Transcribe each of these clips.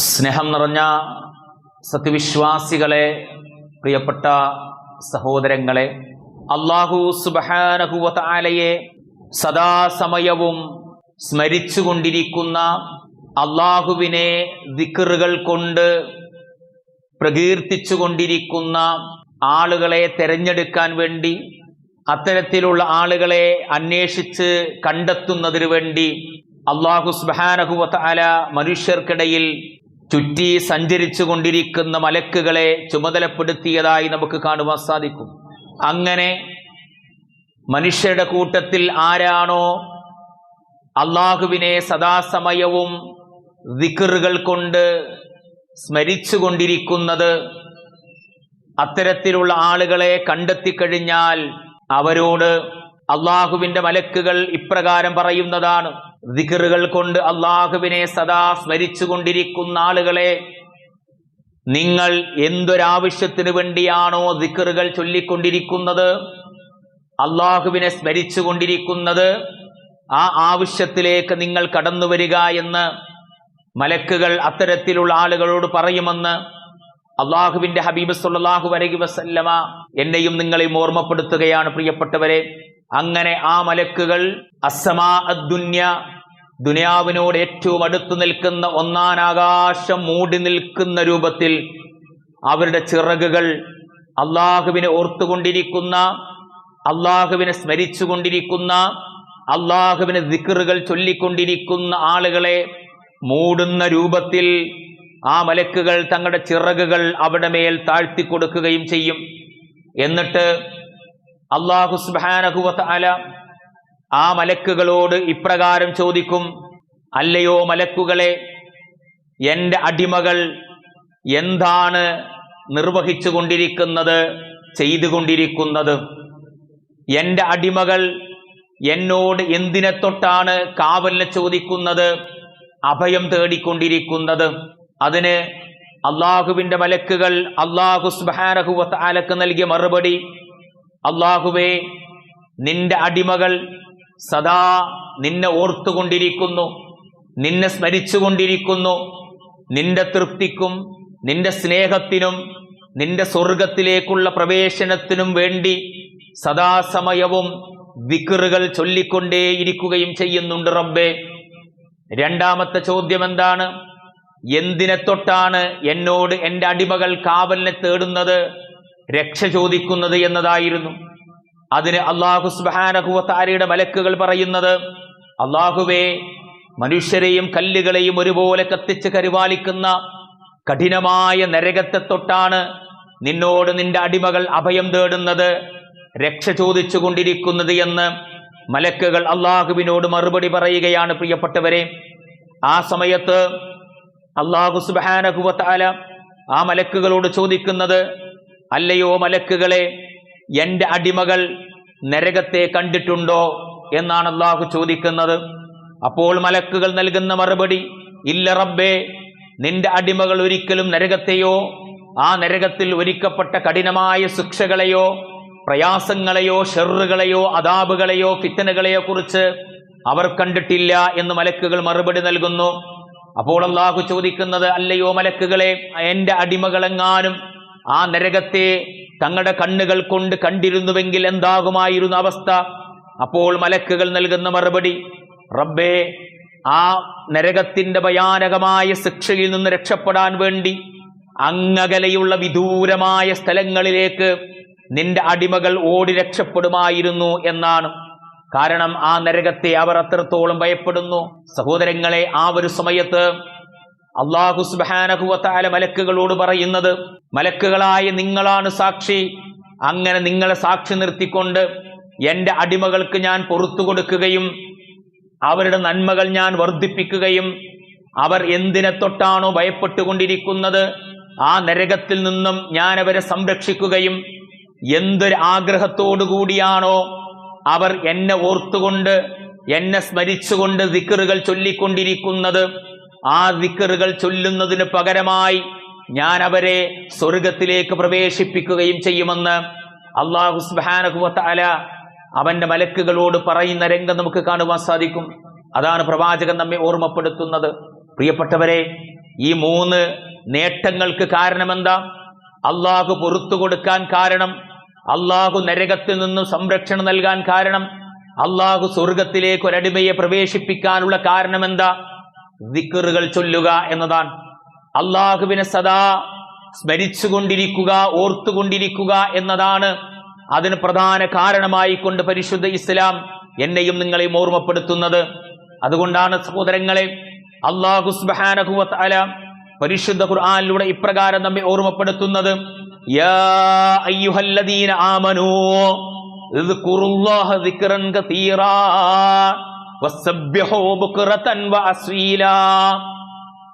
സ്നേഹം നിറഞ്ഞ സത്യവിശ്വാസികളെ പ്രിയപ്പെട്ട സഹോദരങ്ങളെ അള്ളാഹു സുബഹാനഹുവലയെ സദാസമയവും സ്മരിച്ചുകൊണ്ടിരിക്കുന്ന അള്ളാഹുവിനെ ദിക്കറുകൾ കൊണ്ട് പ്രകീർത്തിച്ചുകൊണ്ടിരിക്കുന്ന ആളുകളെ തെരഞ്ഞെടുക്കാൻ വേണ്ടി അത്തരത്തിലുള്ള ആളുകളെ അന്വേഷിച്ച് കണ്ടെത്തുന്നതിനു വേണ്ടി അള്ളാഹു സുബാനഹുവല മനുഷ്യർക്കിടയിൽ ചുറ്റി സഞ്ചരിച്ചു കൊണ്ടിരിക്കുന്ന മലക്കുകളെ ചുമതലപ്പെടുത്തിയതായി നമുക്ക് കാണുവാൻ സാധിക്കും. അങ്ങനെ മനുഷ്യരുടെ കൂട്ടത്തിൽ ആരാണോ അള്ളാഹുവിനെ സദാസമയവും ദിക്കറുകൾ കൊണ്ട് സ്മരിച്ചു കൊണ്ടിരിക്കുന്നത് അത്തരത്തിലുള്ള ആളുകളെ കണ്ടെത്തിക്കഴിഞ്ഞാൽ അവരോട് അള്ളാഹുവിന്റെ മലക്കുകൾ ഇപ്രകാരം പറയുന്നതാണ്. ദിക്കറുകൾ കൊണ്ട് അള്ളാഹുവിനെ സദാ സ്മരിച്ചുകൊണ്ടിരിക്കുന്ന ആളുകളെ നിങ്ങൾ എന്തൊരാവശ്യത്തിന് വേണ്ടിയാണോ ദിക്കറുകൾ ചൊല്ലിക്കൊണ്ടിരിക്കുന്നത്? അള്ളാഹുവിനെ സ്മരിച്ചു കൊണ്ടിരിക്കുന്നത് ആ ആവശ്യത്തിലേക്ക് നിങ്ങൾ കടന്നു വരിക എന്ന് മലക്കുകൾ അത്തരത്തിലുള്ള ആളുകളോട് പറയുമെന്ന് അള്ളാഹുവിന്റെ ഹബീബ് സുല്ലാഹു വരകി വസല്ലമ എന്നെയും നിങ്ങളെയും ഓർമ്മപ്പെടുത്തുകയാണ് പ്രിയപ്പെട്ടവരെ. അങ്ങനെ ആ മലക്കുകൾ അസമാ അദ്ദുന്യ ദുനിയാവിനോട് ഏറ്റവും അടുത്തു നിൽക്കുന്ന ഒന്നാനാകാശം മൂടി നിൽക്കുന്ന രൂപത്തിൽ അവരുടെ ചിറകുകൾ അള്ളാഹുവിനെ ഓർത്തുകൊണ്ടിരിക്കുന്ന അള്ളാഹുവിനെ സ്മരിച്ചുകൊണ്ടിരിക്കുന്ന അള്ളാഹുവിന് ദിക്കറുകൾ ചൊല്ലിക്കൊണ്ടിരിക്കുന്ന ആളുകളെ മൂടുന്ന രൂപത്തിൽ ആ മലക്കുകൾ തങ്ങളുടെ ചിറകുകൾ അവിടെ മേൽ താഴ്ത്തി കൊടുക്കുകയും ചെയ്യും. എന്നിട്ട് അള്ളാഹു സുബാനഹുവത്ത് അല ആ മലക്കുകളോട് ഇപ്രകാരം ചോദിക്കും അല്ലയോ മലക്കുകളെ എന്റെ അടിമകൾ എന്താണ് നിർവഹിച്ചു കൊണ്ടിരിക്കുന്നത് ചെയ്തുകൊണ്ടിരിക്കുന്നത്? എന്റെ അടിമകൾ എന്നോട് എന്തിനെ തൊട്ടാണ് കാവലിനെ ചോദിക്കുന്നത് അഭയം തേടിക്കൊണ്ടിരിക്കുന്നത്? അതിന് അള്ളാഹുവിന്റെ മലക്കുകൾ അള്ളാഹു സുബാനഹുവത്ത് അലക്ക് നൽകിയ മറുപടി അള്ളാഹുവേ നിന്റെ അടിമകൾ സദാ നിന്നെ ഓർത്തുകൊണ്ടിരിക്കുന്നു നിന്നെ സ്മരിച്ചുകൊണ്ടിരിക്കുന്നു. നിന്റെ തൃപ്തിക്കും നിന്റെ സ്നേഹത്തിനും നിന്റെ സ്വർഗത്തിലേക്കുള്ള പ്രവേശനത്തിനും വേണ്ടി സദാസമയവും വിക്കറുകൾ ചൊല്ലിക്കൊണ്ടേയിരിക്കുകയും ചെയ്യുന്നുണ്ട് റബ്ബേ. രണ്ടാമത്തെ ചോദ്യം എന്താണ് എന്തിനെ തൊട്ടാണ് എന്നോട് എന്റെ അടിമകൾ കാവലിനെ തേടുന്നത്? രക്ഷ ചോദിക്കുന്നത് എന്നതായിരുന്നു. അതിന് അള്ളാഹു സുബാനഹുവത്താരയുടെ മലക്കുകൾ പറയുന്നത് അള്ളാഹുവേ മനുഷ്യരെയും കല്ലുകളെയും ഒരുപോലെ കത്തിച്ച് കരുവാലിക്കുന്ന കഠിനമായ നരകത്തെ തൊട്ടാണ് നിന്നോട് നിന്റെ അടിമകൾ അഭയം തേടുന്നത് രക്ഷ ചോദിച്ചു കൊണ്ടിരിക്കുന്നത് എന്ന് മലക്കുകൾ അള്ളാഹുവിനോട് മറുപടി പറയുകയാണ് പ്രിയപ്പെട്ടവരെ. ആ സമയത്ത് അള്ളാഹു സുബാനഹുവത്താല ആ മലക്കുകളോട് ചോദിക്കുന്നത് അല്ലയോ മലക്കുകളെ എന്റെ അടിമകൾ നരകത്തെ കണ്ടിട്ടുണ്ടോ എന്നാണ് അള്ളാഹു ചോദിക്കുന്നത്. അപ്പോൾ മലക്കുകൾ നൽകുന്ന മറുപടി ഇല്ല റബ്ബേ നിന്റെ അടിമകൾ ഒരിക്കലും നരകത്തെയോ ആ നരകത്തിൽ ഒരുക്കപ്പെട്ട കഠിനമായ ശിക്ഷകളെയോ പ്രയാസങ്ങളെയോ ഷെറുകളെയോ അതാബുകളെയോ ഫിത്തനുകളെയോ കുറിച്ച് അവർ കണ്ടിട്ടില്ല എന്ന് മലക്കുകൾ മറുപടി നൽകുന്നു. അപ്പോൾ അള്ളാഹു ചോദിക്കുന്നത് അല്ലയോ മലക്കുകളെ എന്റെ അടിമകളെങ്ങാനും ആ നരകത്തെ തങ്ങളുടെ കണ്ണുകൾ കൊണ്ട് കണ്ടിരുന്നുവെങ്കിൽ എന്താകുമായിരുന്നു അവസ്ഥ? അപ്പോൾ മലക്കുകൾ നൽകുന്ന മറുപടി റബ്ബേ ആ നരകത്തിന്റെ ഭയാനകമായ ശിക്ഷയിൽ നിന്ന് രക്ഷപ്പെടാൻ വേണ്ടി അങ്ങകലെയുള്ള വിദൂരമായ സ്ഥലങ്ങളിലേക്ക് നിന്റെ അടിമകൾ ഓടി രക്ഷപ്പെടുമായിരുന്നു എന്നാണ്. കാരണം ആ നരകത്തെ അവർ അത്രത്തോളം ഭയപ്പെടുന്നു. സഹോദരങ്ങളെ ആ ഒരു സമയത്ത് അള്ളാഹു സുബാനഹുവത്താല മലക്കുകളോട് പറയുന്നത് മലക്കുകളായ നിങ്ങളാണ് സാക്ഷി. അങ്ങനെ നിങ്ങളെ സാക്ഷി നിർത്തിക്കൊണ്ട് എന്റെ അടിമകൾക്ക് ഞാൻ പൊറത്തു കൊടുക്കുകയും അവരുടെ നന്മകൾ ഞാൻ വർദ്ധിപ്പിക്കുകയും അവർ എന്തിനെ തൊട്ടാണോ ഭയപ്പെട്ടുകൊണ്ടിരിക്കുന്നത് ആ നരകത്തിൽ നിന്നും ഞാൻ അവരെ സംരക്ഷിക്കുകയും എന്തൊരു ആഗ്രഹത്തോടു കൂടിയാണോ അവർ എന്നെ ഓർത്തുകൊണ്ട് എന്നെ സ്മരിച്ചുകൊണ്ട് ദിക്കറുകൾ ചൊല്ലിക്കൊണ്ടിരിക്കുന്നത്. ആ ദിക്കറുകൾ ചൊല്ലുന്നതിന് പകരമായി ഞാൻ അവരെ സ്വർഗത്തിലേക്ക് പ്രവേശിപ്പിക്കുകയും ചെയ്യുമെന്ന് അള്ളാഹു സുബാനഹുവല അവന്റെ മലക്കുകളോട് പറയുന്ന രംഗം നമുക്ക് കാണുവാൻ സാധിക്കും. അതാണ് പ്രവാചകൻ നമ്മെ ഓർമ്മപ്പെടുത്തുന്നത്. പ്രിയപ്പെട്ടവരെ ഈ മൂന്ന് നേട്ടങ്ങൾക്ക് കാരണമെന്താ? അള്ളാഹു പുറത്തു കൊടുക്കാൻ കാരണം അള്ളാഹു നരകത്തിൽ നിന്നും സംരക്ഷണം നൽകാൻ കാരണം അള്ളാഹു സ്വർഗത്തിലേക്ക് ഒരടിമയെ പ്രവേശിപ്പിക്കാനുള്ള കാരണമെന്താ? ദിക്കറുകൾ ചൊല്ലുക എന്നതാണ്. അള്ളാഹുവിനെ സദാ സ്മരിച്ചുകൊണ്ടിരിക്കുക ഓർത്തുകൊണ്ടിരിക്കുക എന്നതാണ് അതിന് പ്രധാന കാരണമായി കൊണ്ട് പരിശുദ്ധ ഇസ്ലാം എന്നെയും നിങ്ങളെയും ഓർമ്മപ്പെടുത്തുന്നത്. അതുകൊണ്ടാണ് സഹോദരങ്ങളെ അള്ളാഹു അല പരിശുദ്ധ ഖുർആാനിലൂടെ ഇപ്രകാരം നമ്മെ ഓർമ്മപ്പെടുത്തുന്നത്. ആമനൂ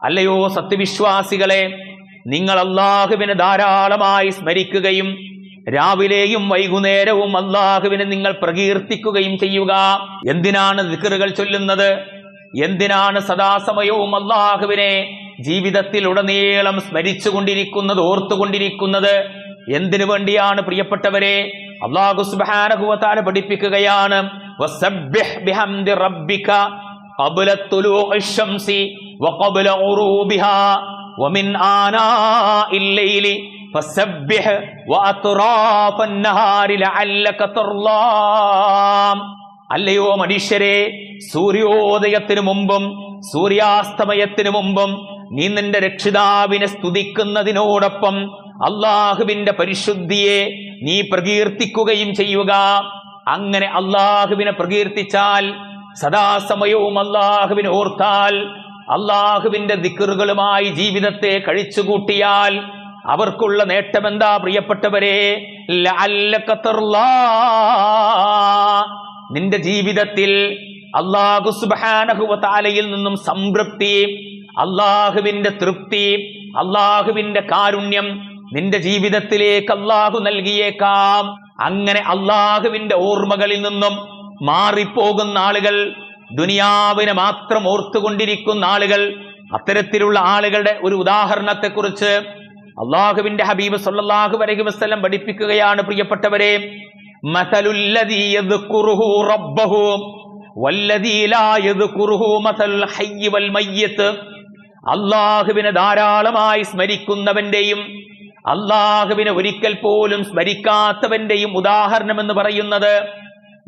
അല്ലയോ സത്യവിശ്വാസികളെ നിങ്ങൾ അള്ളാഹുവിനെ ധാരാളമായി സ്മരിക്കുകയും രാവിലെയും വൈകുന്നേരവും അള്ളാഹുവിനെ നിങ്ങൾ പ്രകീർത്തിക്കുകയും ചെയ്യുക. എന്തിനാണ് ദിക്കറുകൾ ചൊല്ലുന്നത്? എന്തിനാണ് സദാസമയവും അള്ളാഹുവിനെ ജീവിതത്തിലുടനീളം സ്മരിച്ചുകൊണ്ടിരിക്കുന്നത് ഓർത്തുകൊണ്ടിരിക്കുന്നത്? എന്തിനു വേണ്ടിയാണ് പ്രിയപ്പെട്ടവരെ അള്ളാഹു സുബാനകുവത്താല പഠിപ്പിക്കുകയാണ്. അല്ലയോ മനുഷ്യരെ സൂര്യോദയത്തിനു മുമ്പും സൂര്യാസ്തമയത്തിനു മുമ്പും നീ നിന്റെ രക്ഷിതാവിനെ സ്തുതിക്കുന്നതിനോടൊപ്പം അള്ളാഹുവിന്റെ പരിശുദ്ധിയെ നീ പ്രകീർത്തിക്കുകയും ചെയ്യുക. അങ്ങനെ അള്ളാഹുവിനെ പ്രകീർത്തിച്ചാൽ സദാസമയവും അള്ളാഹുവിനെ ഓർത്താൽ അള്ളാഹുവിന്റെ ദിക്കറുകളുമായി ജീവിതത്തെ കഴിച്ചുകൂട്ടിയാൽ അവർക്കുള്ള നേട്ടമെന്താ പ്രിയപ്പെട്ടവരെ. നിന്റെ ജീവിതത്തിൽ അള്ളാഹു സുബാനഹുവലയിൽ നിന്നും സംതൃപ്തി അള്ളാഹുവിന്റെ തൃപ്തി അള്ളാഹുവിന്റെ കാരുണ്യം നിന്റെ ജീവിതത്തിലേക്ക് അള്ളാഹു നൽകിയേക്കാം അങ്ങനെ അള്ളാഹുവിന്റെ ഓർമ്മകളിൽ നിന്നും മാറിപ്പോകുന്ന ആളുകൾ ദുനിയാവിനെ മാത്രം ഓർത്തുകൊണ്ടിരിക്കുന്ന ആളുകൾ അത്തരത്തിലുള്ള ആളുകളുടെ ഒരു ഉദാഹരണത്തെക്കുറിച്ച് അള്ളാഹുവിന്റെ ഹബീബ് സല്ലാഹു അലൈഹി വസ്ലം പഠിപ്പിക്കുകയാണ് പ്രിയപ്പെട്ടവരെ. അള്ളാഹുവിനെ ധാരാളമായി സ്മരിക്കുന്നവന്റെയും അള്ളാഹുവിനെ ഒരിക്കൽ പോലും സ്മരിക്കാത്തവന്റെയും ഉദാഹരണം എന്ന് പറയുന്നത്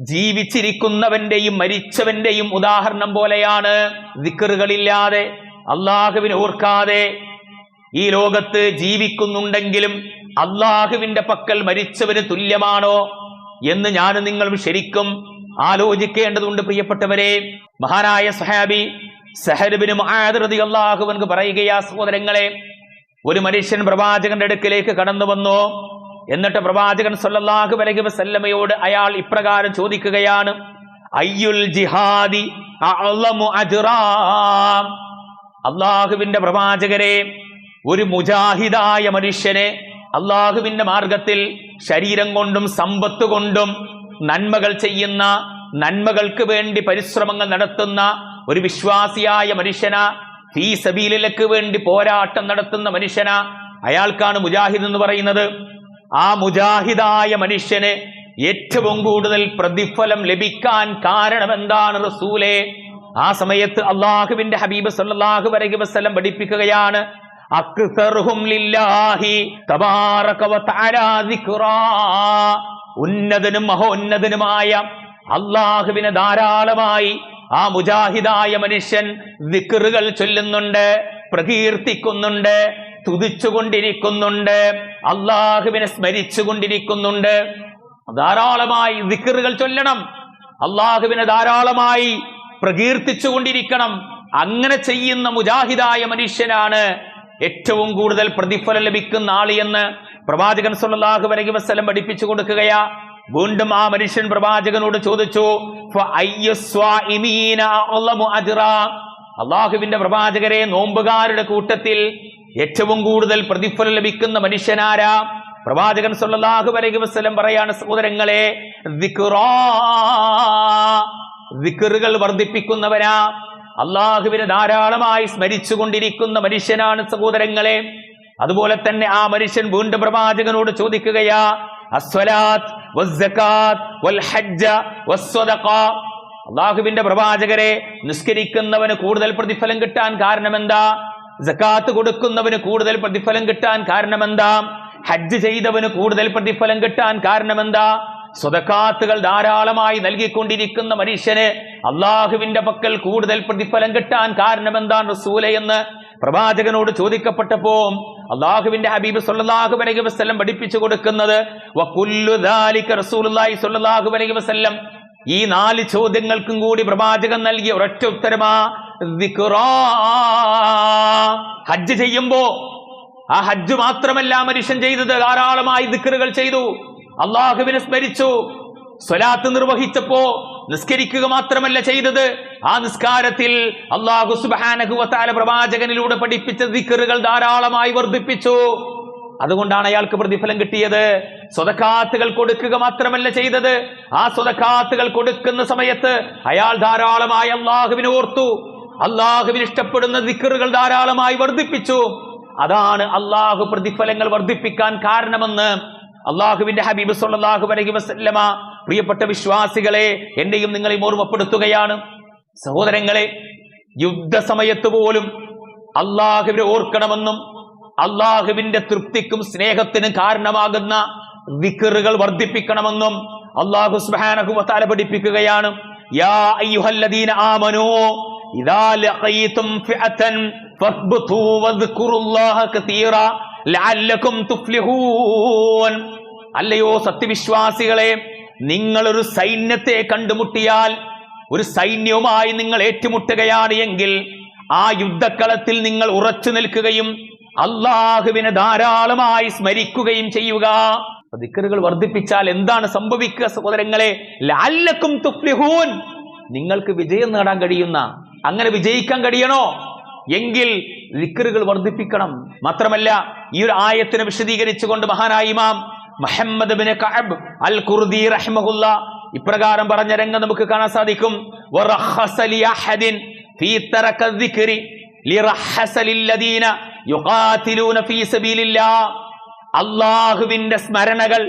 ജീവിച്ചിരിക്കുന്നവന്റെയും മരിച്ചവന്റെയും ഉദാഹരണം പോലെയാണ്. ദിക്കറുകളില്ലാതെ അള്ളാഹുവിനെ ഓർക്കാതെ ഈ ലോകത്ത് ജീവിക്കുന്നുണ്ടെങ്കിലും അള്ളാഹുവിന്റെ പക്കൽ മരിച്ചവന് തുല്യമാണോ എന്ന് ഞാൻ നിങ്ങളും ശരിക്കും ആലോചിക്കേണ്ടതുണ്ട് പ്രിയപ്പെട്ടവരെ. മഹാനായ സഹാബി സഹരബിനും ആദൃതി അള്ളാഹുവൻക്ക് പറയുകയാ സഹോദരങ്ങളെ ഒരു മനുഷ്യൻ പ്രവാചകന്റെ അടുക്കിലേക്ക് കടന്നു വന്നു. എന്നിട്ട് പ്രവാചകൻ സൊല്ലാഹു വലഹി വസല്ലമയോട് അയാൾ ഇപ്രകാരം ചോദിക്കുകയാണ്. അയ്യുൽ ജിഹാദി അള്ളാഹുവിന്റെ പ്രവാചകരെ ഒരു മുജാഹിദായ മനുഷ്യനെ അള്ളാഹുവിന്റെ മാർഗത്തിൽ ശരീരം കൊണ്ടും സമ്പത്ത് കൊണ്ടും നന്മകൾ ചെയ്യുന്ന നന്മകൾക്ക് വേണ്ടി പരിശ്രമങ്ങൾ നടത്തുന്ന ഒരു വിശ്വാസിയായ മനുഷ്യന ഫീ സബീലിലേക്ക് വേണ്ടി പോരാട്ടം നടത്തുന്ന മനുഷ്യന അയാൾക്കാണ് മുജാഹിദ് എന്ന് പറയുന്നത്. ആ മുജാഹിദായ മനുഷ്യന് ഏറ്റവും കൂടുതൽ പ്രതിഫലം ലഭിക്കാൻ കാരണം എന്താണ് റസൂലെ? ആ സമയത്ത് അള്ളാഹുവിന്റെ ഹബീബ് സല്ലാഹു അലൈഹി വസ്ലം പഠിപ്പിക്കുകയാണ് ഉന്നതനും മഹോന്നതനുമായ അള്ളാഹുവിനെ ധാരാളമായി ആ മുജാഹിദായ മനുഷ്യൻ ദിക്കറുകൾ ചൊല്ലുന്നുണ്ട് പ്രകീർത്തിക്കുന്നുണ്ട് തുതിച്ചുകൊണ്ടിരിക്കുന്നുണ്ട് അള്ളാഹുവിനെ സ്മരിച്ചുകൊണ്ടിരിക്കുന്നുണ്ട്. ധാരാളമായി ദിക്കറുകൾ ചൊല്ലണം അള്ളാഹുവിനെ ധാരാളമായി പ്രകീർത്തിച്ചുകൊണ്ടിരിക്കണം. അങ്ങനെ ചെയ്യുന്ന മുജാഹിദായ മനുഷ്യനാണ് ഏറ്റവും കൂടുതൽ പ്രതിഫലം ലഭിക്കുന്ന ആളിയെന്ന് എന്ന് പ്രവാചകൻ സുല്ലാഹു അലൈഹി വസല്ലം പഠിപ്പിച്ചു കൊടുക്കുകയാ. വീണ്ടും ആ മനുഷ്യൻ പ്രവാചകനോട് ചോദിച്ചു? അള്ളാഹുവിന്റെ പ്രവാചകരെ നോമ്പുകാരുടെ കൂട്ടത്തിൽ ഏറ്റവും കൂടുതൽ പ്രതിഫലം ലഭിക്കുന്ന മനുഷ്യനാരാ? പ്രവാചകൻ സല്ലല്ലാഹു അലൈഹി വസല്ലം പറയാണ് സഹോദരങ്ങളെ ദിക്റാ ദിക്റുകൾ വർദ്ധിപ്പിക്കുന്നവനാ. അള്ളാഹുവിനെ ധാരാളമായി സ്മരിച്ചുകൊണ്ടിരിക്കുന്ന മനുഷ്യനാണ് സഹോദരങ്ങളെ. അതുപോലെ തന്നെ ആ മനുഷ്യൻ വീണ്ടും പ്രവാചകനോട് ചോദിക്കുകയാ അസ്വലാത്ത് അള്ളാഹുവിന്റെ പ്രവാചകരെ നിസ്കരിക്കുന്നവന് കൂടുതൽ പ്രതിഫലം കിട്ടാൻ കാരണമെന്താ? ജക്കാത്ത് കൊടുക്കുന്നവന് കൂടുതൽ പ്രതിഫലം കിട്ടാൻ കാരണമെന്താ? ഹജ്ജ് ചെയ്തവന് കൂടുതൽ പ്രതിഫലം കിട്ടാൻ കാരണമെന്താ? സ്വതക്കാത്തുകൾ ധാരാളമായി നൽകിക്കൊണ്ടിരിക്കുന്ന മനുഷ്യന് അള്ളാഹുവിന്റെ പക്കൽ കൂടുതൽ പ്രതിഫലം കിട്ടാൻ കാരണമെന്താണ് റസൂല എന്ന് പ്രവാചകനോട് ചോദിക്കപ്പെട്ടപ്പോ അള്ളാഹുവിന്റെ ഹബീബ് സല്ലല്ലാഹു വലൈഹി വസ്ലം പഠിപ്പിച്ചു കൊടുക്കുന്നത് ഈ നാല് ചോദ്യങ്ങൾക്കും കൂടി പ്രവാചകൻ നൽകിയ ഒരൊറ്റ ഉത്തരമാ ഹജ്ജ് ചെയ്യുമ്പോ ആ ഹജ്ജ് മാത്രമല്ല മനുഷ്യൻ ചെയ്തത് ധാരാളമായി ദിക്കറുകൾ ചെയ്തു. അള്ളാഹുവിനെ സ്മരിച്ചു. സ്വലാത്ത് നിർവഹിച്ചപ്പോ നിസ്കരിക്കുക മാത്രമല്ല ചെയ്തത്. ആ നിസ്കാരത്തിൽ അള്ളാഹു സുബാനഹുവത്താല പ്രവാചകനിലൂടെ പഠിപ്പിച്ച ദിക്കറുകൾ ധാരാളമായി വർദ്ധിപ്പിച്ചു. അതുകൊണ്ടാണ് അയാൾക്ക് പ്രതിഫലം കിട്ടിയത്. സ്വതക്കാത്തുകൾ കൊടുക്കുക മാത്രമല്ല ചെയ്തത്. ആ സ്വതക്കാത്തുകൾ കൊടുക്കുന്ന സമയത്ത് അയാൾ ധാരാളമായി അള്ളാഹുവിനെ ഓർത്തു. അള്ളാഹുവിന് ഇഷ്ടപ്പെടുന്ന ദിക്കറുകൾ ധാരാളമായി വർദ്ധിപ്പിച്ചു. അതാണ് അള്ളാഹു പ്രതിഫലങ്ങൾ വർദ്ധിപ്പിക്കാൻ കാരണമെന്ന് അള്ളാഹുവിന്റെ ഹബീബ് സല്ലാഹു അലൈഹി വസല്ലമ പ്രിയപ്പെട്ട വിശ്വാസികളെ എന്നെയും നിങ്ങളെയും ഓർമ്മപ്പെടുത്തുകയാണ്. സഹോദരങ്ങളെ യുദ്ധസമയത്ത് പോലും അള്ളാഹുവിനെ ഓർക്കണമെന്നും അള്ളാഹുവിന്റെ തൃപ്തിക്കും സ്നേഹത്തിനും കാരണമാകുന്ന വിക്കറുകൾ വർദ്ധിപ്പിക്കണമെന്നും അള്ളാഹു സുബ്ഹാനഹു വതആല പഠിപ്പിക്കുകയാണ്. യാ അയ്യുഹല്ലദീന ഇദാ ഫിഅതൻ കസീറ ലഅല്ലകും തുഫ്ലിഹൂൻ. അല്ലയോ സത്യവിശ്വാസികളെ നിങ്ങൾ ഒരു സൈന്യത്തെ കണ്ടുമുട്ടിയാൽ ഒരു സൈന്യവുമായി നിങ്ങൾ ഏറ്റുമുട്ടുകയാണ് എങ്കിൽ ആ യുദ്ധക്കളത്തിൽ നിങ്ങൾ ഉറച്ചു നിൽക്കുകയും അള്ളാഹുവിനെ ധാരാളമായി സ്മരിക്കുകയും ചെയ്യുക. ദിക്കറുകൾ വർദ്ധിപ്പിച്ചാൽ എന്താണ് സംഭവിക്കുക സഹോദരങ്ങളെ? ലാല്ലക്കും തുഫ്ലിഹൂൻ. നിങ്ങൾക്ക് വിജയം നേടാൻ കഴിയുന്ന അങ്ങനെ വിജയിക്കാൻ കഴിയണോ? എങ്കിൽ ദിക്കറുകൾ വർദ്ധിപ്പിക്കണം. മാത്രമല്ല ഈ ഒരു ആയത്തിനെ വിശദീകരിച്ചുകൊണ്ട് മഹാനായ ഇമാം Muhammad bin Kaab al Qurdi റഹ്മഹുല്ല. ഇപ്രകാരം പറഞ്ഞ രംഗം നമുക്ക് കാണാൻ സാധിക്കും. അള്ളാഹുവിന്റെ സ്മരണകൾ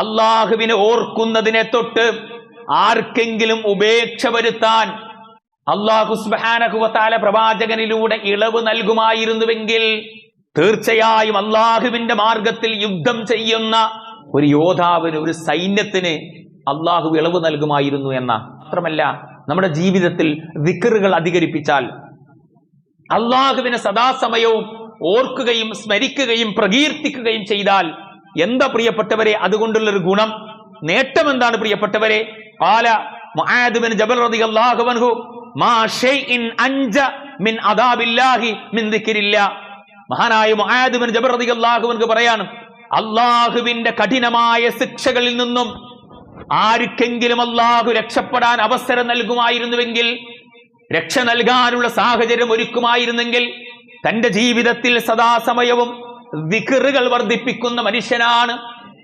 അല്ലാഹുവിനെ ഓർക്കുന്നതിനെ തൊട്ട് ആർക്കെങ്കിലും ഉപേക്ഷ വരുത്താൻ അള്ളാഹു സ്ബഹാനഹുവത്താല പ്രവാചകനിലൂടെ ഇളവ് നൽകുമായിരുന്നുവെങ്കിൽ തീർച്ചയായും അള്ളാഹുവിന്റെ മാർഗത്തിൽ യുദ്ധം ചെയ്യുന്ന ഒരു യോധാവിന് ഒരു സൈന്യത്തിന് അള്ളാഹു ഇളവ് നൽകുമായിരുന്നു എന്ന. മാത്രമല്ല നമ്മുടെ ജീവിതത്തിൽ വിക്കറുകൾ അധികരിപ്പിച്ചാൽ അള്ളാഹുവിനെ സദാസമയവും ഓർക്കുകയും സ്മരിക്കുകയും പ്രകീർത്തിക്കുകയും ചെയ്താൽ എന്താ പ്രിയപ്പെട്ടവരെ? അതുകൊണ്ടുള്ളൊരു ഗുണം നേട്ടം എന്താണ് പ്രിയപ്പെട്ടവരെ? പാല ജബൽ റളിയല്ലാഹു അൻഹു മാ ഷൈഇൻ അൻജ മിൻ അദാബില്ലാഹി മിൻ മഹാനായ മുആദിബിൻ ജബൽ റളിയല്ലാഹു അൻഹു പറയാണ് അള്ളാഹുവിന്റെ കഠിനമായ ശിക്ഷകളിൽ നിന്നും ആർക്കെങ്കിലും അള്ളാഹു രക്ഷപ്പെടാൻ അവസരം നൽകുമായിരുന്നുവെങ്കിൽ രക്ഷ നൽകാനുള്ള സാഹചര്യം ഒരുക്കുമായിരുന്നെങ്കിൽ തന്റെ ജീവിതത്തിൽ സദാസമയവും വിക്കറുകൾ വർദ്ധിപ്പിക്കുന്ന മനുഷ്യനാണ്.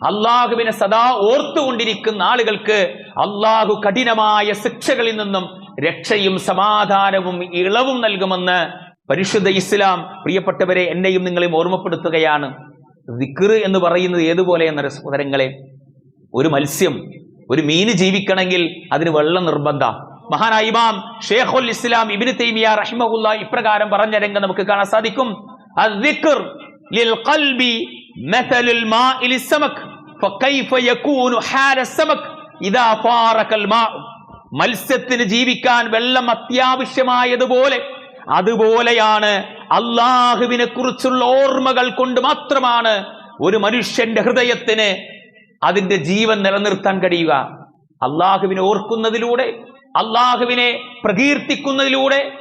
അള്ളാഹുവിനെ സദാ ഓർത്തുകൊണ്ടിരിക്കുന്ന ആളുകൾക്ക് അള്ളാഹു കഠിനമായ ശിക്ഷകളിൽ നിന്നും രക്ഷയും സമാധാനവും ഇളവും നൽകുമെന്ന് പരിശുദ്ധ ഇസ്ലാം പ്രിയപ്പെട്ടവരെ എന്നെയും നിങ്ങളെയും ഓർമ്മപ്പെടുത്തുകയാണ്. ദിക്കറ് എന്ന് പറയുന്നത് ഏതുപോലെ എന്നൊരു സഹോദരങ്ങളെ ഒരു മത്സ്യം ഒരു മീന് ജീവിക്കണമെങ്കിൽ അതിന് വെള്ളം നിർബന്ധ. മഹാനായ ഇമാം ഷേഖുൽ ഇസ്ലാം ഇബിന് തൈമിയ റഹിമഹുല്ല ഇപ്രകാരം പറഞ്ഞ രംഗം നമുക്ക് കാണാൻ സാധിക്കും. മത്സ്യത്തിന് ജീവിക്കാൻ വെള്ളം അത്യാവശ്യമായതുപോലെ അതുപോലെയാണ് അള്ളാഹുവിനെ കുറിച്ചുള്ള ഓർമ്മകൾ കൊണ്ട് മാത്രമാണ് ഒരു മനുഷ്യന്റെ ഹൃദയത്തിന് അതിന്റെ ജീവൻ നിലനിർത്താൻ കഴിയുക. അള്ളാഹുവിനെ ഓർക്കുന്നതിലൂടെ അള്ളാഹുവിനെ പ്രകീർത്തിക്കുന്നതിലൂടെ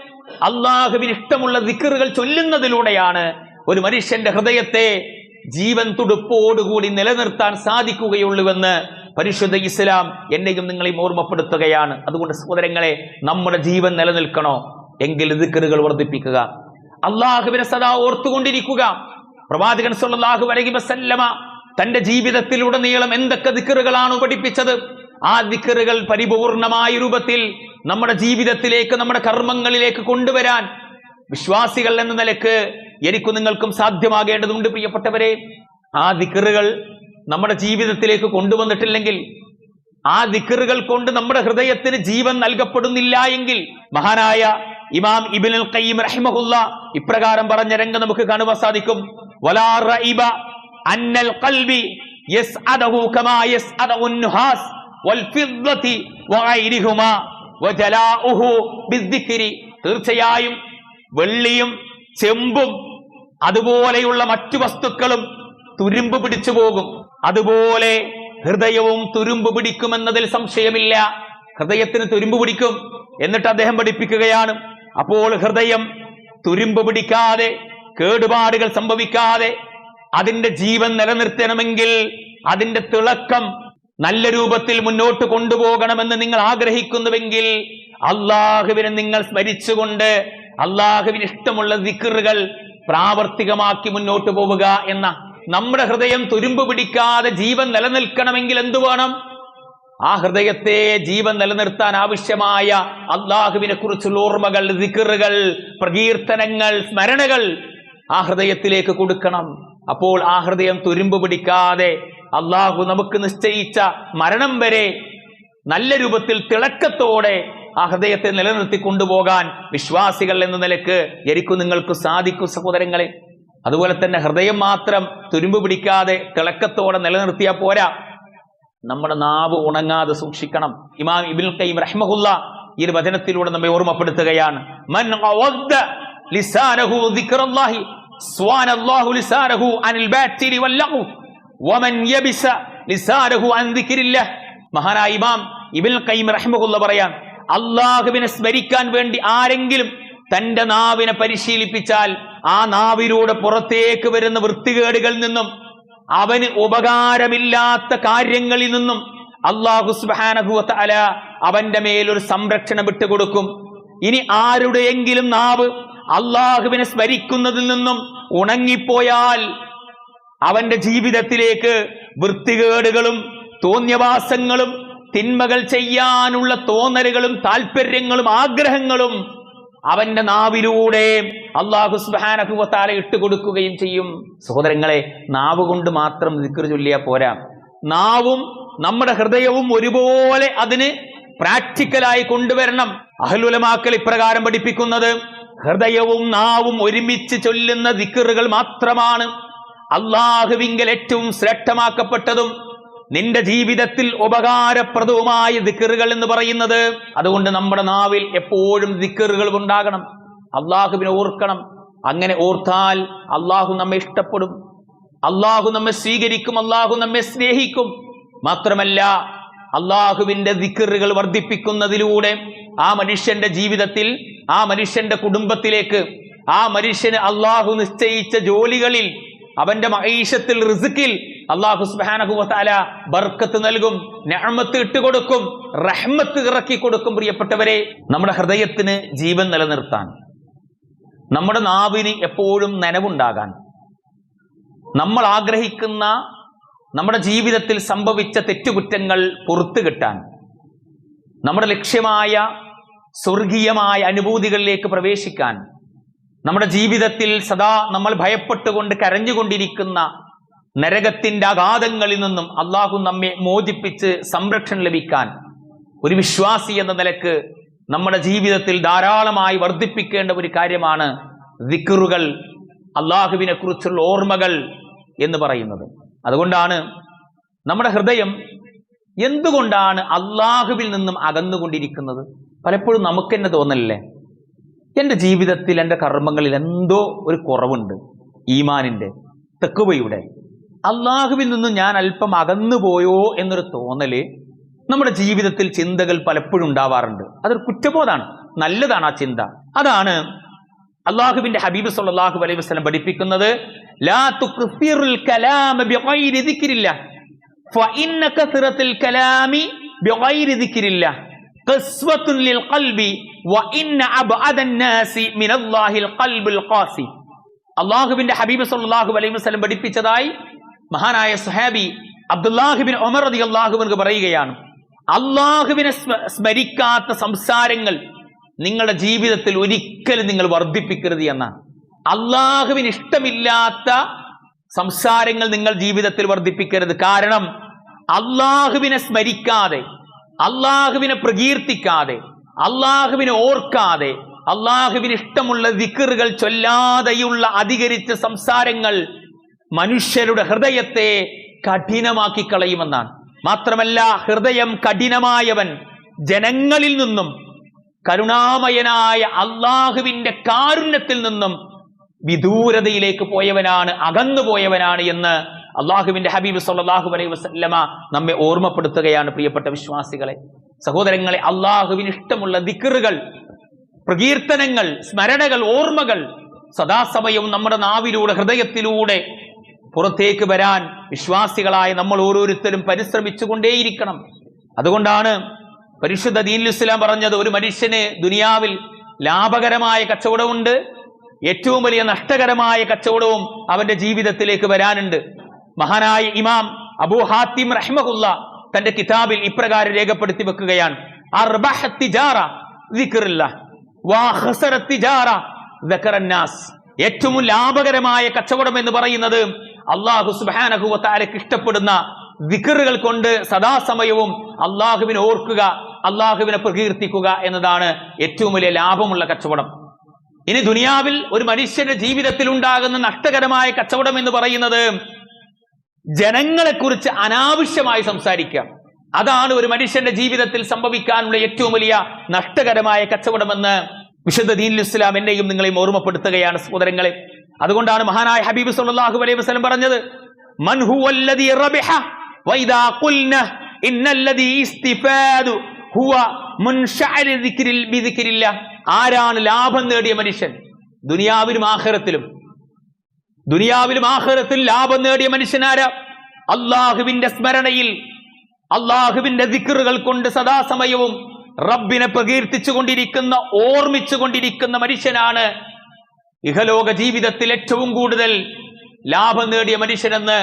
അള്ളാഹുവിന് ഇഷ്ടമുള്ള ദിക്കറുകൾ ചൊല്ലുന്നതിലൂടെയാണ് ഒരു മനുഷ്യന്റെ ഹൃദയത്തെ ജീവൻ തുടുപ്പോടുകൂടി നിലനിർത്താൻ സാധിക്കുകയുള്ളൂവെന്ന് പരിശുദ്ധ ഇസ്ലാം എന്നെയും നിങ്ങളെയും ഓർമ്മപ്പെടുത്തുകയാണ്. അതുകൊണ്ട് സഹോദരങ്ങളെ നമ്മുടെ ജീവൻ നിലനിൽക്കണോ? എങ്കിൽ ദിക്കറുകൾ വർദ്ധിപ്പിക്കുക. അള്ളാഹുവിനെ സദാ ഓർത്തുകൊണ്ടിരിക്കുക. പ്രവാചകൻ സല്ലല്ലാഹു അലൈഹി വസല്ലമ തന്റെ ജീവിതത്തിലുടനീളം എന്തൊക്കെ ദിക്കറുകളാണ് പഠിപ്പിച്ചത്? ആ ദിക്കറുകൾ പരിപൂർണമായ രൂപത്തിൽ നമ്മുടെ ജീവിതത്തിലേക്ക് നമ്മുടെ കർമ്മങ്ങളിലേക്ക് കൊണ്ടുവരാൻ വിശ്വാസികൾ എന്ന നിലയ്ക്ക് എനിക്കും നിങ്ങൾക്കും സാധ്യമാകേണ്ടതുണ്ട് പ്രിയപ്പെട്ടവരെ. ആ ദിക്കറുകൾ നമ്മുടെ ജീവിതത്തിലേക്ക് കൊണ്ടുവന്നിട്ടില്ലെങ്കിൽ ആ ദിക്കറുകൾ കൊണ്ട് നമ്മുടെ ഹൃദയത്തിന് ജീവൻ നൽകപ്പെടുന്നില്ല എങ്കിൽ മഹാനായ ഇമാം ഇബിനുൽ ഖയ്യിം റഹിമഹുല്ല ഇപ്രകാരം പറഞ്ഞ രംഗം നമുക്ക് കാണുവാൻ സാധിക്കും. വലാ റൈബ അന്നൽ ഖൽബി യസ്അദഹു കമാ യസ്അദഹു നുഹാസ് വൽ ഫിദ്ദതി വഗൈരിഹുമാ വജലാഉഹു ബിദ്ദിക്രി തീർച്ചയായും വെള്ളിയും ചെമ്പും അതുപോലെയുള്ള മറ്റു വസ്തുക്കളും തുരുമ്പ് പിടിച്ചു പോകും. അതുപോലെ ഹൃദയവും തുരുമ്പ് പിടിക്കുമെന്നതിൽ സംശയമില്ല. ഹൃദയത്തിന് തുരുമ്പ് പിടിക്കും. എന്നിട്ട് അദ്ദേഹം പഠിപ്പിക്കുകയാണ്. അപ്പോൾ ഹൃദയം തുരുമ്പ് പിടിക്കാതെ കേടുപാടുകൾ സംഭവിക്കാതെ അതിന്റെ ജീവൻ നിലനിർത്തണമെങ്കിൽ അതിന്റെ തിളക്കം നല്ല രൂപത്തിൽ മുന്നോട്ട് കൊണ്ടുപോകണമെന്ന് നിങ്ങൾ ആഗ്രഹിക്കുന്നുവെങ്കിൽ അള്ളാഹുവിനെ നിങ്ങൾ സ്മരിച്ചുകൊണ്ട് അള്ളാഹുവിന് ഇഷ്ടമുള്ള ദിക്കറുകൾ പ്രാവർത്തികമാക്കി മുന്നോട്ട് പോവുക എന്ന നമ്മുടെ ഹൃദയം തുരുമ്പ് പിടിക്കാതെ ജീവൻ നിലനിൽക്കണമെങ്കിൽ എന്തു വേണം? ആ ഹൃദയത്തെ ജീവൻ നിലനിർത്താൻ ആവശ്യമായ അള്ളാഹുവിനെ കുറിച്ചുള്ള ഓർമ്മകൾ ദിക്കറുകൾ പ്രകീർത്തനങ്ങൾ സ്മരണകൾ ആ ഹൃദയത്തിലേക്ക് കൊടുക്കണം. അപ്പോൾ ആ ഹൃദയം തുരുമ്പ് പിടിക്കാതെ അള്ളാഹു നമുക്ക് നിശ്ചയിച്ച മരണം വരെ നല്ല രൂപത്തിൽ തിളക്കത്തോടെ ആ ഹൃദയത്തെ നിലനിർത്തി കൊണ്ടുപോകാൻ വിശ്വാസികൾ എന്ന നിലയ്ക്ക് എനിക്കും നിങ്ങൾക്ക് സാധിക്കും സഹോദരങ്ങളെ. അതുപോലെ തന്നെ ഹൃദയം മാത്രം തുരുമ്പ് പിടിക്കാതെ തിളക്കത്തോടെ നിലനിർത്തിയാൽ പോരാ. നമ്മുടെ നാവ് ഉണങ്ങാതെ സൂക്ഷിക്കണം. ഇമാം ഇബിൻ കൈം റഹ്മഹുല്ല ഈ ഒരു വചനത്തിലൂടെ നമ്മെ ഓർമ്മപ്പെടുത്തുകയാണ്. മൻ ലിസാനഹു അല്ലാഹു ലിസാനഹു അനിൽ വമൻ യബിസ ലിസാനഹു അൻ മഹാനായ ഇമാം ഇബിൻ കൈം റഹ്മഹുല്ല പറയാൻ അള്ളാഹുവിനെ സ്മരിക്കാൻ വേണ്ടി ആരെങ്കിലും തന്റെ നാവിനെ പരിശീലിപ്പിച്ചാൽ ആ നാവിലൂടെ പുറത്തേക്ക് വരുന്ന വൃത്തികേടുകളിൽ നിന്നും അവന് ഉപകാരമില്ലാത്ത കാര്യങ്ങളിൽ നിന്നും അള്ളാഹു സുബാനഹുവത്ത അല അവന്റെ മേലൊരു സംരക്ഷണം വിട്ടുകൊടുക്കും. ഇനി ആരുടെയെങ്കിലും നാവ് അള്ളാഹുവിനെ സ്മരിക്കുന്നതിൽ നിന്നും ഉണങ്ങിപ്പോയാൽ അവന്റെ ജീവിതത്തിലേക്ക് വൃത്തികേടുകളും തോന്യവാസങ്ങളും തിന്മകൾ ചെയ്യാനുള്ള തോന്നലുകളും താല്പര്യങ്ങളും ആഗ്രഹങ്ങളും അവന്റെ നാവിലൂടെ അള്ളാഹു സുബാനഹുവത്താല ഇട്ടുകൊടുക്കുകയും ചെയ്യും. സഹോദരങ്ങളെ നാവ് കൊണ്ട് മാത്രം ദിക്കർ ചൊല്ലിയാ പോരാ. നാവും നമ്മുടെ ഹൃദയവും ഒരുപോലെ അതിന് പ്രാക്ടിക്കലായി കൊണ്ടുവരണം. അഹലുലമാക്കൽ ഇപ്രകാരം പഠിപ്പിക്കുന്നത് ഹൃദയവും നാവും ഒരുമിച്ച് ചൊല്ലുന്ന ദിക്കറുകൾ മാത്രമാണ് അള്ളാഹുവിങ്കൽ ഏറ്റവും ശ്രേഷ്ഠമാക്കപ്പെട്ടതും നിന്റെ ജീവിതത്തിൽ ഉപകാരപ്രദവുമായ ദിക്കറുകൾ എന്ന് പറയുന്നത് അതുകൊണ്ട് നമ്മുടെ നാവിൽ എപ്പോഴും ദിക്കറുകൾ ഉണ്ടാകണം. അള്ളാഹുവിനെ ഓർക്കണം. അങ്ങനെ ഓർത്താൽ അള്ളാഹു നമ്മെ ഇഷ്ടപ്പെടും. അള്ളാഹു നമ്മെ സ്വീകരിക്കും. അള്ളാഹു നമ്മെ സ്നേഹിക്കും. മാത്രമല്ല അള്ളാഹുവിന്റെ ദിക്കറുകൾ വർദ്ധിപ്പിക്കുന്നതിലൂടെ ആ മനുഷ്യന്റെ ജീവിതത്തിൽ ആ മനുഷ്യന്റെ കുടുംബത്തിലേക്ക് ആ മനുഷ്യന് അള്ളാഹു നിശ്ചയിച്ച ജോലികളിൽ അവന്റെ മഹീഷത്തിൽ റിസുക്കിൽ അള്ളാഹു സുബാനഹുവല ബർക്കത്ത് നൽകും നഅമത്ത് ഇട്ടുകൊടുക്കും റഹ്മത്ത് ഇറക്കി കൊടുക്കും പ്രിയപ്പെട്ടവരെ. നമ്മുടെ ഹൃദയത്തിന് ജീവൻ നിലനിർത്താൻ നമ്മുടെ നാവിന് എപ്പോഴും നനവുണ്ടാകാൻ നമ്മൾ ആഗ്രഹിക്കുന്ന നമ്മുടെ ജീവിതത്തിൽ സംഭവിച്ച തെറ്റുകുറ്റങ്ങൾ പുറത്തു കിട്ടാൻ നമ്മുടെ ലക്ഷ്യമായ സ്വർഗീയമായ അനുഭൂതികളിലേക്ക് പ്രവേശിക്കാൻ നമ്മുടെ ജീവിതത്തിൽ സദാ നമ്മൾ ഭയപ്പെട്ടുകൊണ്ട് കരഞ്ഞുകൊണ്ടിരിക്കുന്ന നരകത്തിന്റെ അഗാധങ്ങളിൽ നിന്നും അള്ളാഹു നമ്മെ മോചിപ്പിച്ച് സംരക്ഷണം ലഭിക്കാൻ. ഒരു വിശ്വാസി എന്ന നിലയ്ക്ക് നമ്മുടെ ജീവിതത്തിൽ ധാരാളമായി വർദ്ധിപ്പിക്കേണ്ട ഒരു കാര്യമാണ് ദിക്കറുകൾ അള്ളാഹുവിനെ കുറിച്ചുള്ള ഓർമ്മകൾ എന്ന് പറയുന്നത്. അതുകൊണ്ടാണ് നമ്മുടെ ഹൃദയം എന്തുകൊണ്ടാണ് അള്ളാഹുവിൽ നിന്നും അകന്നുകൊണ്ടിരിക്കുന്നത്? പലപ്പോഴും നമുക്ക് തന്നെ തോന്നലല്ലേ? എന്റെ ജീവിതത്തിൽ എന്റെ കർമ്മങ്ങളിൽ എന്തോ ഒരു കുറവുണ്ട്. ഈമാനിന്റെ തെക്കുവയുടെ. അള്ളാഹുവിൽ നിന്നും ഞാൻ അല്പം അകന്നു പോയോ എന്നൊരു തോന്നൽ നമ്മുടെ ജീവിതത്തിൽ ചിന്തകൾ പലപ്പോഴും ഉണ്ടാവാറുണ്ട്. അതൊരു കുറ്റബോധമാണ്. നല്ലതാണ് ആ ചിന്ത. അതാണ് അള്ളാഹുവിന്റെ ഹബീബ് സല്ലാഹു അലൈഹി വസ്ലം പഠിപ്പിക്കുന്നത് അള്ളാഹുവിന്റെ ഹബീബ് സല്ലാഹു അലൈഹി വസ്ലം പഠിപ്പിച്ചതായി മഹാനായ സഹാബി അബ്ദുല്ലാഹിബിൻ ഒമർ റളിയല്ലാഹു അൻഹു പറയുകയാണ് അള്ളാഹുവിനെ സ്മ- സ്മരിക്കാത്ത സംസാരങ്ങൾ നിങ്ങളുടെ ജീവിതത്തിൽ ഒരിക്കലും നിങ്ങൾ വർദ്ധിപ്പിക്കരുത് എന്നാണ്. അള്ളാഹുവിന് ഇഷ്ടമില്ലാത്ത സംസാരങ്ങൾ നിങ്ങൾ ജീവിതത്തിൽ വർദ്ധിപ്പിക്കരുത്. കാരണം അള്ളാഹുവിനെ സ്മരിക്കാതെ അള്ളാഹുവിനെ പ്രകീർത്തിക്കാതെ അള്ളാഹുവിനെ ഓർക്കാതെ അള്ളാഹുവിന് ഇഷ്ടമുള്ള ദിക്കറുകൾ ചൊല്ലാതെയുള്ള അധികരിച്ച സംസാരങ്ങൾ മനുഷ്യരുടെ ഹൃദയത്തെ കഠിനമാക്കി കളയുമെന്നാണ്. മാത്രമല്ല ഹൃദയം കഠിനമായവൻ ജനങ്ങളിൽ നിന്നും കരുണാമയനായ അള്ളാഹുവിന്റെ കാരുണ്യത്തിൽ നിന്നും വിദൂരതയിലേക്ക് പോയവനാണ് അകന്നു പോയവനാണ് എന്ന് അള്ളാഹുവിന്റെ ഹബീബ് സല്ലാഹു അലൈഹി വസല്ലമ നമ്മെ ഓർമ്മപ്പെടുത്തുകയാണ് പ്രിയപ്പെട്ട വിശ്വാസികളെ. സഹോദരങ്ങളെ അള്ളാഹുവിന് ഇഷ്ടമുള്ള ദിക്കറുകൾ പ്രകീർത്തനങ്ങൾ സ്മരണകൾ ഓർമ്മകൾ സദാസമയവും നമ്മുടെ നാവിലൂടെ ഹൃദയത്തിലൂടെ പുറത്തേക്ക് വരാൻ വിശ്വാസികളായ നമ്മൾ ഓരോരുത്തരും പരിശ്രമിച്ചുകൊണ്ടേയിരിക്കണം. അതുകൊണ്ടാണ് പരിശുദ്ധ ദീൻ ഇസ്ലാം പറഞ്ഞത് ഒരു മനുഷ്യന് ദുനിയാവിൽ ലാഭകരമായ കച്ചവടമുണ്ട് ഏറ്റവും വലിയ നഷ്ടകരമായ കച്ചവടവും അവന്റെ ജീവിതത്തിലേക്ക് വരാനുണ്ട്. മഹാനായ ഇമാം അബൂ ഹാത്തിം റഹ്മഹുല്ല തന്റെ കിതാബിൽ ഇപ്രകാരം രേഖപ്പെടുത്തി വെക്കുകയാണ്. ഏറ്റവും ലാഭകരമായ കച്ചവടം എന്ന് പറയുന്നത് അള്ളാഹു സുബാനഹുവത്താരക്ക് താരക്ക് ഇഷ്ടപ്പെടുന്ന വിക്കറുകൾ കൊണ്ട് സദാസമയവും അള്ളാഹുവിനെ ഓർക്കുക അള്ളാഹുവിനെ പ്രകീർത്തിക്കുക എന്നതാണ് ഏറ്റവും വലിയ ലാഭമുള്ള കച്ചവടം. ഇനി ദുനിയാവിൽ ഒരു മനുഷ്യന്റെ ജീവിതത്തിൽ ഉണ്ടാകുന്ന നഷ്ടകരമായ കച്ചവടം എന്ന് പറയുന്നത് ജനങ്ങളെ കുറിച്ച് അനാവശ്യമായി സംസാരിക്കുക. അതാണ് ഒരു മനുഷ്യന്റെ ജീവിതത്തിൽ സംഭവിക്കാനുള്ള ഏറ്റവും വലിയ നഷ്ടകരമായ കച്ചവടമെന്ന് വിശുദ്ധ ദീൻ ഇസ്ലാം എന്നെയും നിങ്ങളെയും ഓർമ്മപ്പെടുത്തുകയാണ് സഹോദരങ്ങളെ. അതുകൊണ്ടാണ് മഹാനായ ഹബീബ് സല്ലല്ലാഹു അലൈഹി വസല്ലം പറഞ്ഞത് മൻ റബിഹ ഖുൽന ഇസ്തിഫാദു ഹുവ ആരാണ് ലാഭം നേടിയ മനുഷ്യൻ? ദുനിയാവിലും ആഖിറത്തിലും. ദുനിയാവിലും ആഖിറത്തിൽ ലാഭം നേടിയ മനുഷ്യനാരാ അള്ളാഹുവിന്റെ സ്മരണയിൽ അള്ളാഹുവിന്റെ ദിക്റുകൾ കൊണ്ട് സദാസമയവും റബ്ബിനെ പ്രകീർത്തിച്ചു കൊണ്ടിരിക്കുന്ന ഓർമ്മിച്ചു കൊണ്ടിരിക്കുന്ന മനുഷ്യനാണ് ഇഹലോക ജീവിതത്തിൽ ഏറ്റവും കൂടുതൽ ലാഭം നേടിയ മനുഷ്യനെന്ന്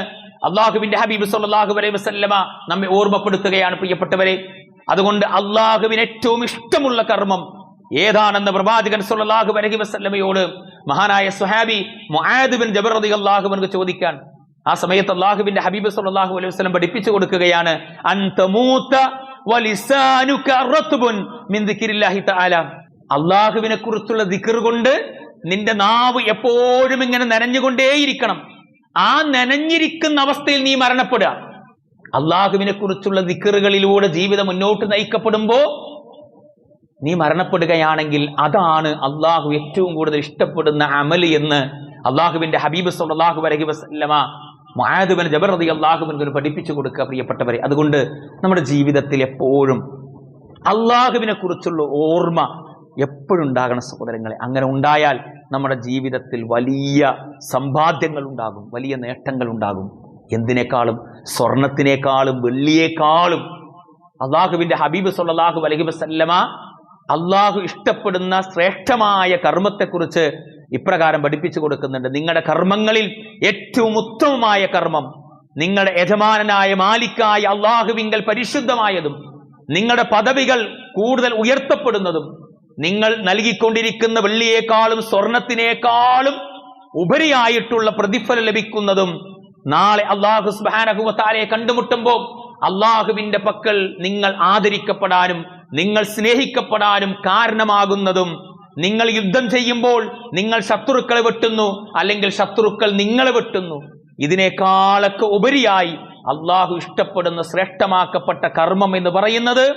അള്ളാഹുവിന്റെ ഹബീബ് സല്ലാഹു അലൈഹി വസല്ലമ നമ്മെ ഓർമ്മപ്പെടുത്തുകയാണ് പ്രിയപ്പെട്ടവരെ. അതുകൊണ്ട് അള്ളാഹുവിന് ഏറ്റവും ഇഷ്ടമുള്ള കർമ്മം ഏതാണെന്ന് പ്രവാചകൻ സല്ലല്ലാഹു അലൈഹി വസല്ലമയോട് മഹാനായ സുഹാബി മുഹാദുബിൻ റളിയല്ലാഹു അൻഹു ചോദിക്കാൻ. ആ സമയത്ത് അള്ളാഹുവിന്റെ ഹബീബ് സല്ലല്ലാഹു അലൈഹി വസ്ലം പഠിപ്പിച്ചു കൊടുക്കുകയാണ് അള്ളാഹുവിനെ കുറിച്ചുള്ള ദിക്കർ കൊണ്ട് നിന്റെ നാവ് എപ്പോഴും ഇങ്ങനെ നനഞ്ഞുകൊണ്ടേയിരിക്കണം. ആ നനഞ്ഞിരിക്കുന്ന അവസ്ഥയിൽ നീ മരണപ്പെടുക. അള്ളാഹുവിനെ കുറിച്ചുള്ള ദിക്കറുകളിലൂടെ ജീവിതം മുന്നോട്ട് നയിക്കപ്പെടുമ്പോ നീ മരണപ്പെടുകയാണെങ്കിൽ അതാണ് അള്ളാഹു ഏറ്റവും കൂടുതൽ ഇഷ്ടപ്പെടുന്ന അമൽ എന്ന് അള്ളാഹുവിന്റെ ഹബീബ് സല്ലാഹു അലൈഹി വസല്ലമ മുആദുബിൻ ജബർ റതി അള്ളാഹുബിൻ പഠിപ്പിച്ചു കൊടുക്കുക പ്രിയപ്പെട്ടവരെ. അതുകൊണ്ട് നമ്മുടെ ജീവിതത്തിൽ എപ്പോഴും അള്ളാഹുവിനെ കുറിച്ചുള്ള ഓർമ്മ എപ്പോഴും ഉണ്ടാകണം സഹോദരങ്ങളെ? അങ്ങനെ ഉണ്ടായാൽ നമ്മുടെ ജീവിതത്തിൽ വലിയ സമ്പാദ്യങ്ങൾ ഉണ്ടാകും വലിയ നേട്ടങ്ങൾ ഉണ്ടാകും എന്തിനേക്കാളും? സ്വർണത്തിനേക്കാളും വെള്ളിയേക്കാളും. അള്ളാഹുവിന്റെ ഹബീബ് സല്ലല്ലാഹു അലൈഹി വസല്ലമ അള്ളാഹു ഇഷ്ടപ്പെടുന്ന ശ്രേഷ്ഠമായ കർമ്മത്തെക്കുറിച്ച് ഇപ്രകാരം പഠിപ്പിച്ചു കൊടുക്കുന്നുണ്ട്. നിങ്ങളുടെ കർമ്മങ്ങളിൽ ഏറ്റവും ഉത്തമമായ കർമ്മം നിങ്ങളുടെ യജമാനനായ മാലിക്കായ അള്ളാഹുവിങ്കൽ പരിശുദ്ധമായതും നിങ്ങളുടെ പദവികൾ കൂടുതൽ ഉയർത്തപ്പെടുന്നതും നിങ്ങൾ നൽകിക്കൊണ്ടിരിക്കുന്ന വെള്ളിയേക്കാളും സ്വർണത്തിനേക്കാളും ഉപരിയായിട്ടുള്ള പ്രതിഫലം ലഭിക്കുന്നതും നാളെ അള്ളാഹു സുബാനഹുവത്താലെ കണ്ടുമുട്ടുമ്പോൾ അള്ളാഹുവിന്റെ പക്കൽ നിങ്ങൾ ആദരിക്കപ്പെടാനും നിങ്ങൾ സ്നേഹിക്കപ്പെടാനും കാരണമാകുന്നതും നിങ്ങൾ യുദ്ധം ചെയ്യുമ്പോൾ നിങ്ങൾ ശത്രുക്കളെ വെട്ടുന്നു അല്ലെങ്കിൽ ശത്രുക്കൾ നിങ്ങളെ വെട്ടുന്നു. ഇതിനേക്കാളൊക്കെ ഉപരിയായി അള്ളാഹു ഇഷ്ടപ്പെടുന്ന ശ്രേഷ്ഠമാക്കപ്പെട്ട കർമ്മം എന്ന് പറയുന്നത്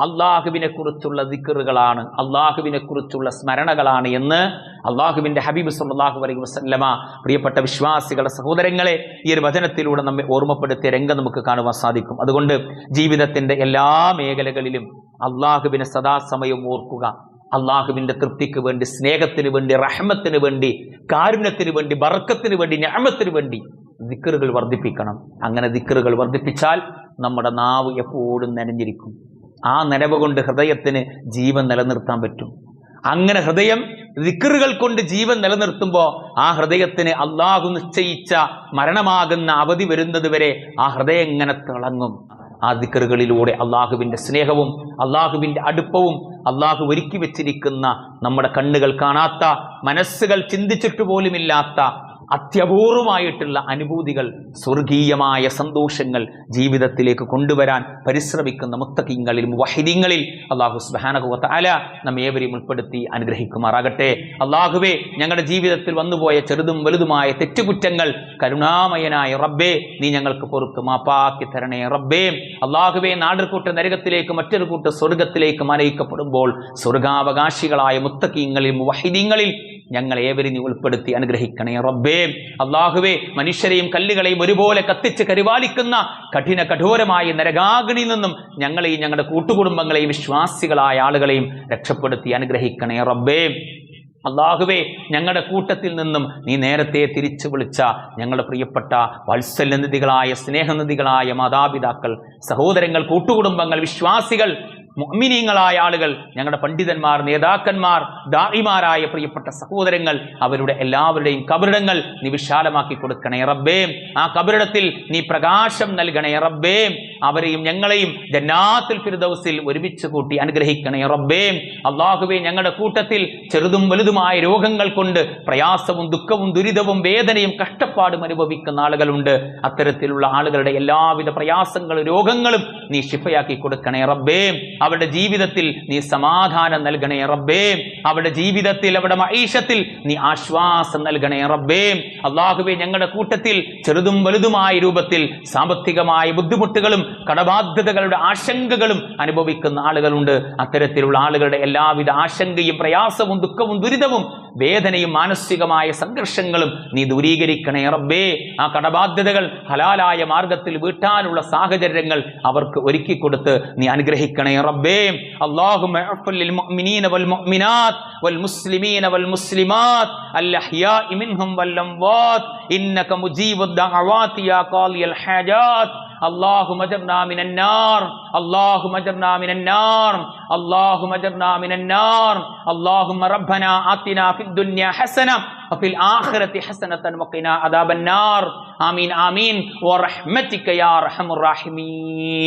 അള്ളാഹുവിനെ കുറിച്ചുള്ള ദിക്കറുകളാണ് അള്ളാഹുവിനെ കുറിച്ചുള്ള സ്മരണകളാണ് എന്ന് അള്ളാഹുവിന്റെ ഹബീബ് സല്ലല്ലാഹു അലൈഹി വസല്ലമ പ്രിയപ്പെട്ട വിശ്വാസികളുടെ സഹോദരങ്ങളെ ഈ ഒരു വചനത്തിലൂടെ നമ്മെ ഓർമ്മപ്പെടുത്തിയ രംഗം നമുക്ക് കാണുവാൻ സാധിക്കും. അതുകൊണ്ട് ജീവിതത്തിന്റെ എല്ലാ മേഖലകളിലും അള്ളാഹുവിനെ സദാസമയം ഓർക്കുക. അള്ളാഹുവിന്റെ തൃപ്തിക്ക് വേണ്ടി സ്നേഹത്തിന് വേണ്ടി റഹ്മത്തിന് വേണ്ടി കാരുണ്യത്തിന് വേണ്ടി ബർക്കത്തിന് വേണ്ടി ഞാമത്തിന് വേണ്ടി ദിക്കറുകൾ വർദ്ധിപ്പിക്കണം. അങ്ങനെ ദിക്കറുകൾ വർദ്ധിപ്പിച്ചാൽ നമ്മുടെ നാവ് എപ്പോഴും നനഞ്ഞിരിക്കും. ആ നനവ് കൊണ്ട് ഹൃദയത്തിന് ജീവൻ നിലനിർത്താൻ പറ്റും. അങ്ങനെ ഹൃദയം ദിക്കറുകൾ കൊണ്ട് ജീവൻ നിലനിർത്തുമ്പോൾ ആ ഹൃദയത്തിന് അള്ളാഹു നിശ്ചയിച്ച മരണമാകുന്ന അവധി വരുന്നത് വരെ ആ ഹൃദയം ഇങ്ങനെ തിളങ്ങും. ആ ദിക്കറുകളിലൂടെ അള്ളാഹുവിന്റെ സ്നേഹവും അള്ളാഹുവിന്റെ അടുപ്പവും അള്ളാഹു ഒരുക്കി വെച്ചിരിക്കുന്ന നമ്മുടെ കണ്ണുകൾ കാണാത്ത മനസ്സുകൾ ചിന്തിച്ചിട്ട് പോലുമില്ലാത്ത അത്യപൂർവമായിട്ടുള്ള അനുഭൂതികൾ സ്വർഗീയമായ സന്തോഷങ്ങൾ ജീവിതത്തിലേക്ക് കൊണ്ടുവരാൻ പരിശ്രമിക്കുന്ന മുത്തക്കിങ്ങളിൽ വഹിദിങ്ങളിൽ അള്ളാഹു സുബാനകുവത്ത അല നമ്മെ ഏവരെയും ഉൾപ്പെടുത്തി അനുഗ്രഹിക്കുമാറാകട്ടെ. അള്ളാഹുവേ ഞങ്ങളുടെ ജീവിതത്തിൽ വന്നുപോയ ചെറുതും വലുതുമായ തെറ്റുകുറ്റങ്ങൾ കരുണാമയനായ റബ്ബേ നീ ഞങ്ങൾക്ക് പൊറുക്ക് മാപ്പാക്കി തരണേ റബ്ബേ. അള്ളാഹുവേ നാടൊരു നരകത്തിലേക്ക് മറ്റൊരു കൂട്ട് സ്വർഗത്തിലേക്ക് മനയിക്കപ്പെടുമ്പോൾ സ്വർഗാവകാശികളായ മുത്തക്കിങ്ങളിൽ വഹിദിങ്ങളിൽ ഞങ്ങൾ ഏവരും ഉൾപ്പെടുത്തി അനുഗ്രഹിക്കണേ റബ്ബേ. അള്ളാഹുവേ മനുഷ്യരെയും കല്ലുകളെയും ഒരുപോലെ കത്തിച്ച് കരുവാലിക്കുന്ന കഠിന കഠോരമായ നരകാഗ്നിയിൽ നിന്നും ഞങ്ങളെയും ഞങ്ങളുടെ കൂട്ടുകുടുംബങ്ങളെയും വിശ്വാസികളായ ആളുകളെയും രക്ഷപ്പെടുത്തി അനുഗ്രഹിക്കണേ റബ്ബേ. അള്ളാഹുവേ ഞങ്ങളുടെ കൂട്ടത്തിൽ നിന്നും നീ നേരത്തെ തിരിച്ചു വിളിച്ച ഞങ്ങളുടെ പ്രിയപ്പെട്ട വാത്സല്യനിധികളായ സ്നേഹനിധികളായ മാതാപിതാക്കൾ സഹോദരങ്ങൾ കൂട്ടുകുടുംബങ്ങൾ വിശ്വാസികൾ മുഅ്മിനീങ്ങളായ ആളുകൾ ഞങ്ങളുടെ പണ്ഡിതന്മാർ നേതാക്കന്മാർ ദാഹിമാരായ പ്രിയപ്പെട്ട സഹോദരങ്ങൾ അവരുടെ എല്ലാവരുടെയും കബറിടങ്ങൾ നീ വിശാലമാക്കി കൊടുക്കണേ റബ്ബേ. ആ കബറിടത്തിൽ നീ പ്രകാശം നൽകണേ റബ്ബേ. അവരെയും ഞങ്ങളെയും ജന്നാത്തിൽ ഫിർദൗസിൽ ഒരുമിച്ച് കൂട്ടി അനുഗ്രഹിക്കണേ റബ്ബേ. അള്ളാഹുവേ ഞങ്ങളുടെ കൂട്ടത്തിൽ ചെറുതും വലുതുമായ രോഗങ്ങൾ കൊണ്ട് പ്രയാസവും ദുഃഖവും ദുരിതവും വേദനയും കഷ്ടപ്പാടും അനുഭവിക്കുന്ന ആളുകളുണ്ട്. അത്തരത്തിലുള്ള ആളുകളുടെ എല്ലാവിധ പ്രയാസങ്ങളും രോഗങ്ങളും നീ ശിഫയാക്കി കൊടുക്കണേ റബ്ബേ. അവരുടെ ജീവിതത്തിൽ നീ സമാധാനം നൽകണേ റബ്ബേ. അവരുടെ ജീവിതത്തിൽ അവരുടെ മൈഷത്തിൽ നീ ആശ്വാസം നൽകണേ റബ്ബേ. അള്ളാഹുബെ ഞങ്ങളുടെ കൂട്ടത്തിൽ ചെറുതും വലുതുമായ രൂപത്തിൽ സാമ്പത്തികമായ ബുദ്ധിമുട്ടുകളും കടബാധ്യതകളുടെ ആശങ്കകളും അനുഭവിക്കുന്ന ആളുകളുണ്ട്. അത്തരത്തിലുള്ള ആളുകളുടെ എല്ലാവിധ ആശങ്കയും പ്രയാസവും ദുഃഖവും ദുരിതവും വേദനയും മാനസികമായ സംഘർഷങ്ങളും നീ ദൂരീകരിക്കണേ റബ്ബേ ആ കടബാധ്യതകൾ ഹലാലായ മാർഗത്തിൽ വീട്ടാനുള്ള സാഹചര്യങ്ങൾ അവർക്ക് ഒരുക്കി കൊടുത്ത് നീ അനുഗ്രഹിക്കണേ റബ്ബേ അല്ലാഹുമ്മ اغفر للمؤمنين والمؤمنات والمسلمين والمسلمات الأحياء منهم والأموات إنك مجيب الدعوات يا قاضي الحاجات अल्लाह मजबना मिनन्नार अल्लाह मजबना मिनन्नार अल्लाह मजबना मिनन्नार अल्लाह रब्बना आतिना फिद दुनिया हसना وفي الآخرة حسنة وقنا عذاب النار آمين آمين ورحمتك يا أرحم الراحمين